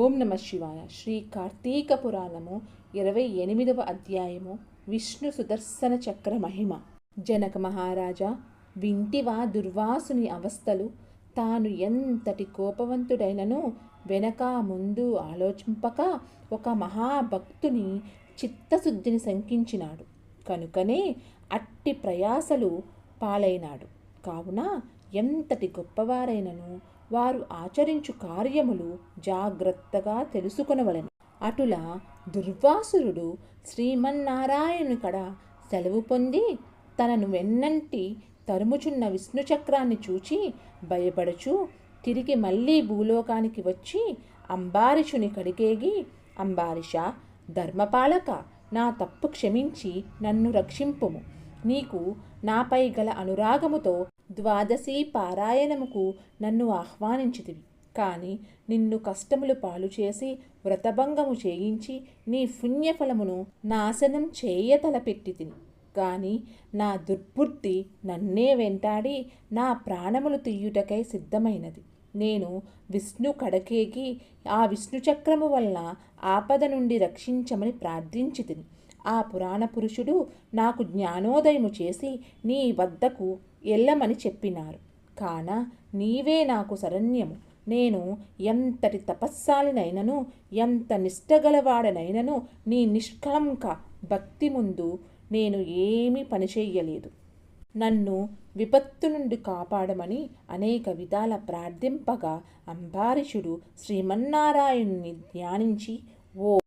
ఓం నమ శివాయ. శ్రీ కార్తీక పురాణము ఇరవై ఎనిమిదవ అధ్యాయము. విష్ణు సుదర్శన చక్ర మహిమ. జనక మహారాజా వింటివా దుర్వాసుని అవస్థలు తాను ఎంతటి కోపవంతుడైనను వెనక ముందు ఆలోచింపక ఒక మహాభక్తుని చిత్తశుద్ధిని శంకించినాడు. కనుకనే అట్టి ప్రయాసలు పాలైనాడు. కావున ఎంతటి గొప్పవారైనను వారు ఆచరించు కార్యములు జాగ్రత్తగా తెలుసుకొనవలను. అటుల దుర్వాసురుడు శ్రీమన్నారాయణుకడ కడ సెలవు పొంది తనను వెన్నంటి తరుముచున్న విష్ణు చక్రాన్ని చూచి భయపడుచు తిరిగి మళ్ళీ భూలోకానికి వచ్చి అంబారిషుని కడికేగి అంబారిష ధర్మపాలక నా తప్పు క్షమించి నన్ను రక్షింపుము. నీకు నాపై గల అనురాగముతో ద్వాదశి పారాయణముకు నన్ను ఆహ్వానించితివి. కానీ నిన్ను కష్టములు పాలు చేసి వ్రతభంగము చేయించి నీ పుణ్యఫలమును నాశనం చేయ తలపెట్టి తిని కానీ నా దుర్బుద్ధి నన్నే వెంటాడి నా ప్రాణములు తీయుటకై సిద్ధమైనది. నేను విష్ణు కడకేకి ఆ విష్ణు చక్రము వలన ఆపద నుండి రక్షించమని ప్రార్థించి తిని ఆ పురాణ పురుషుడు నాకు జ్ఞానోదయము చేసి నీ వద్దకు ఎల్లమని చెప్పినారు. కాన నీవే నాకు శరణ్యము. నేను ఎంతటి తపస్సాలినైనను ఎంత నిష్టగలవాడనైనను నీ నిష్కళంక భక్తి ముందు నేను ఏమీ పనిచేయలేదు నన్ను విపత్తు నుండి కాపాడమని అనేక విధాల ప్రార్థింపగా అంబారీషుడు శ్రీమన్నారాయణుని ధ్యానించి ఓ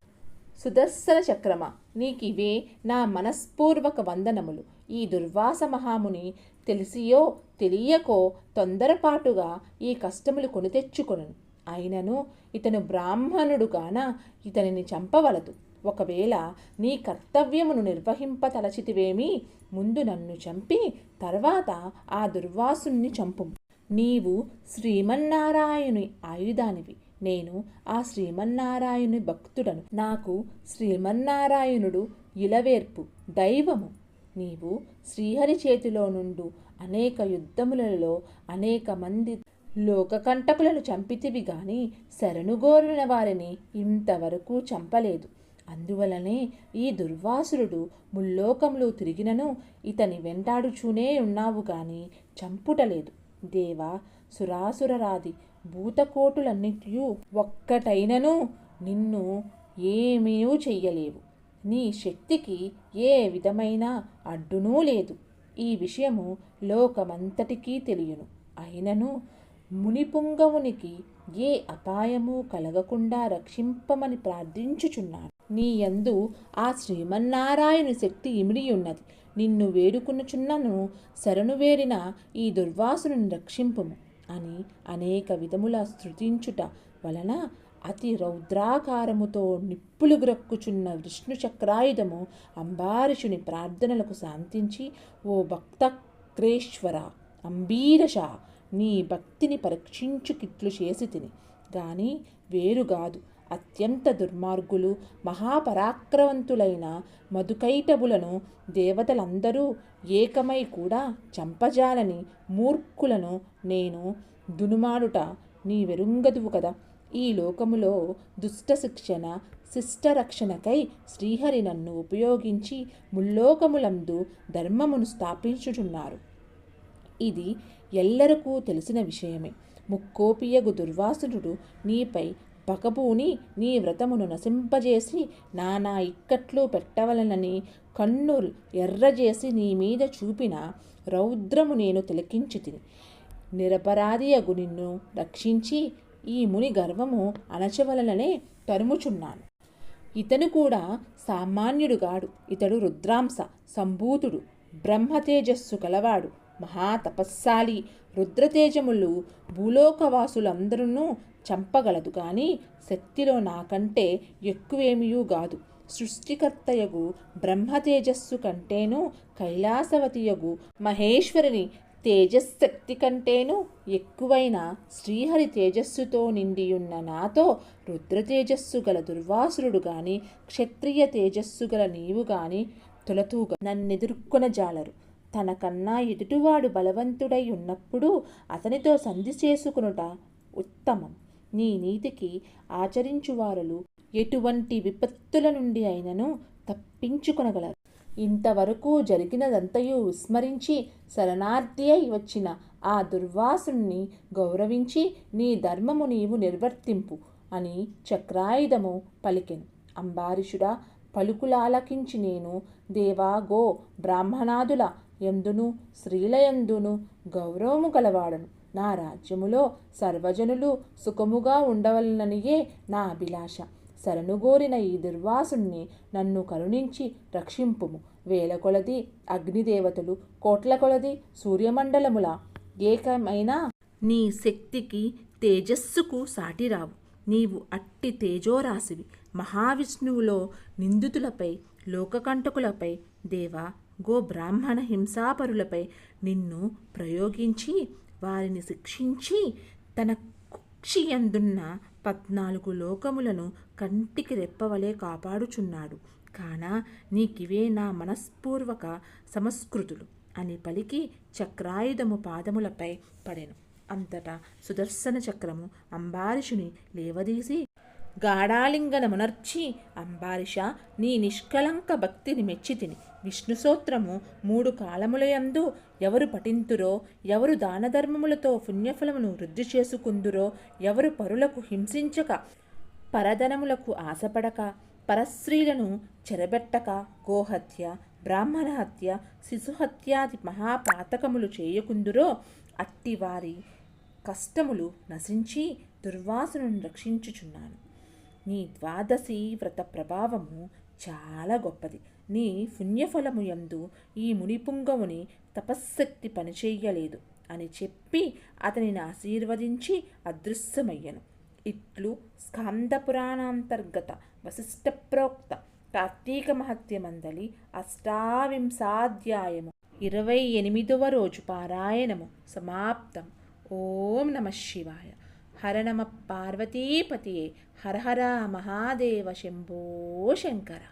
సుదర్శన చక్రమ. నీకివే నా మనస్పూర్వక వందనములు. ఈ దుర్వాస మహాముని తెలిసియో తెలియకో తొందరపాటుగా ఈ కష్టములు కొని తెచ్చుకొనను అయినను ఇతను బ్రాహ్మణుడుగాన ఇతనిని చంపవలదు. ఒకవేళ నీ కర్తవ్యమును నిర్వహింపతలచితివేమి ముందు నన్ను చంపి తర్వాత ఆ దుర్వాసుని చంపు నీవు శ్రీమన్నారాయణుని ఆయుధానివి. నేను ఆ శ్రీమన్నారాయణుని భక్తుడను. నాకు శ్రీమన్నారాయణుడు ఇలవేర్పు దైవము. నీవు శ్రీహరి చేతిలో నుండు అనేక యుద్ధములలో అనేక మంది లోకకంటకులను చంపితివి గాని శరణుగోరిన వారిని ఇంతవరకు చంపలేదు. అందువలనే ఈ దుర్వాసురుడు ముల్లోకములు తిరిగినను ఇతని వెంటాడుచూనే ఉన్నావు గాని చంపుటలేదు. దేవ సురాసురరాది భూతకోటులన్నిటియూ ఒక్కటైనను నిన్ను ఏమీ చెయ్యలేవు. నీ శక్తికి ఏ విధమైన అడ్డునూ లేదు. ఈ విషయము లోకమంతటికీ తెలియను. అయినను మునిపుంగవునికి ఏ అపాయము కలగకుండా రక్షింపమని ప్రార్థించుచున్నాను నీ యందు ఆ శ్రీమన్నారాయణ శక్తి ఇమిడియున్నది. నిన్ను వేడుకునుచున్నను శరణు వేరిన ఈ దుర్వాసును రక్షింపుము. అని అనేక విధముల స్థుతించుట వలన అతి రౌద్రాకారముతో నిప్పులు గ్రక్కుచున్న విష్ణు చక్రాయుధము అంబారీషుని ప్రార్థనలకు శాంతించి ఓ భక్తక్రేశ్వర అంబీరష నీ భక్తిని పరీక్షించుకిట్లు చేసి తిని. కానీ వేరుగాదు. అత్యంత దుర్మార్గులు మహాపరాక్రవంతులైన మధుకైటబులను దేవతలందరూ ఏకమై కూడా చంపజాలని మూర్ఖులను నేను దునుమాడుట నీ వెరుంగదువు కదా. ఈ లోకములో దుష్ట శిక్షణ శిష్టరక్షణకై శ్రీహరి నన్ను ఉపయోగించి ముల్లోకములందు ధర్మమును స్థాపించుచున్నారు. ఇది ఎల్లరకు తెలిసిన విషయమే. ముక్కోపియగు దుర్వాసురుడు నీపై పకబూని నీ వ్రతమును నశింపజేసి నానా ఇక్కట్లు పెట్టవలనని కన్ను ఎర్రజేసి నీ మీద చూపిన రౌద్రము నేను తిలకించి తిని నిరపరాధియగు నిన్ను రక్షించి ఈ ముని గర్వము అణచవలననే తరుముచున్నాను. ఇతను కూడా సామాన్యుడుగాడు ఇతడు రుద్రాంశ సంభూతుడు బ్రహ్మతేజస్సు కలవాడు మహాతపస్శాలి రుద్రతేజములు భూలోకవాసులందరూ చంపగలదు కానీ శక్తిలో నాకంటే ఎక్కువేమీయూ కాదు సృష్టికర్తయగు బ్రహ్మతేజస్సు కంటేను కైలాసవతియగు మహేశ్వరిని తేజశక్తి కంటేను ఎక్కువైన శ్రీహరి తేజస్సుతో నిండియున్న నాతో రుద్రతేజస్సు గల దుర్వాసురుడు గాని క్షత్రియ తేజస్సు గల నీవు గాని తులతూగా నన్నెదుర్కొన జాలరు. తనకన్నా ఎదుటివాడు బలవంతుడై ఉన్నప్పుడు అతనితో సంధి చేసుకునుట ఉత్తమం. నీ నీతికి ఆచరించువారలు. ఎటువంటి విపత్తుల నుండి అయినను తప్పించుకొనగలరు. ఇంతవరకు జరిగినదంతయు విస్మరించి శరణార్థి అయి వచ్చిన ఆ దుర్వాసుని గౌరవించి నీ ధర్మము నీవు నిర్వర్తింపు అని చక్రాయుధము పలికెను. అంబారీషుడా పలుకులాలకించి నేను దేవా గో బ్రాహ్మణాదుల ఎందును స్త్రీలయందును గౌరవము గలవాడను. నా రాజ్యములో సర్వజనులు సుఖముగా ఉండవలననియే నా అభిలాష. శరణుగోరిన ఈ దుర్వాసుణ్ణి నన్ను కరుణించి రక్షింపుము. వేల కొలది అగ్నిదేవతలు కోట్ల కొలది సూర్యమండలముల ఏకమైన నీ శక్తికి తేజస్సుకు సాటిరావు నీవు అట్టి తేజోరాశివి. మహావిష్ణువులో నిందితులపై లోకకంటకులపై దేవ గో బ్రాహ్మణ హింసాపరులపై నిన్ను ప్రయోగించి వారిని శిక్షించి తన కుక్షియందున్న పద్నాలుగు లోకములను కంటికి రెప్పవలే కాపాడుచున్నాడు. కాన నీకివే నా మనస్పూర్వక సంస్కృతులు అని పలికి చక్రాయుధము పాదములపై పడెను. అంతటా సుదర్శన చక్రము అంబారీషుని లేవదీసి గాఢాలింగనమునర్చి అంబారిష నీ నిష్కలంక భక్తిని మెచ్చితిని విష్ణు సూత్రము మూడు కాలములయందు ఎవరు పఠింతురో ఎవరు దానధర్మములతో పుణ్యఫలమును వృద్ధి చేసుకుందురో ఎవరు పరులకు హింసించక పరధనములకు ఆశపడక పరస్త్రీలను చెరబెట్టక గోహత్య బ్రాహ్మణ హత్య శిశుహత్యాది మహాపాతకములు చేయకుందురో అట్టివారి కష్టములు నశించి దుర్వాసును రక్షించుచున్నాను. నీ ద్వాదశి వ్రత ప్రభావము చాలా గొప్పది. నీ పుణ్యఫలము యందు ఈ మునిపుంగవుని తపశ్శక్తి పనిచేయలేదు. అని చెప్పి అతనిని ఆశీర్వదించి అదృశ్యమయ్యను. ఇట్లు స్కంద పురాణాంతర్గత వశిష్ట ప్రోక్త కార్తీక మహత్యమందలి అష్టావింశాధ్యాయము ఇరవై ఎనిమిదవ రోజు పారాయణము సమాప్తం. ఓం నమ శివాయ. హర నమ పార్వతీపతియే. హర హర మహాదేవ శంభో శంకర.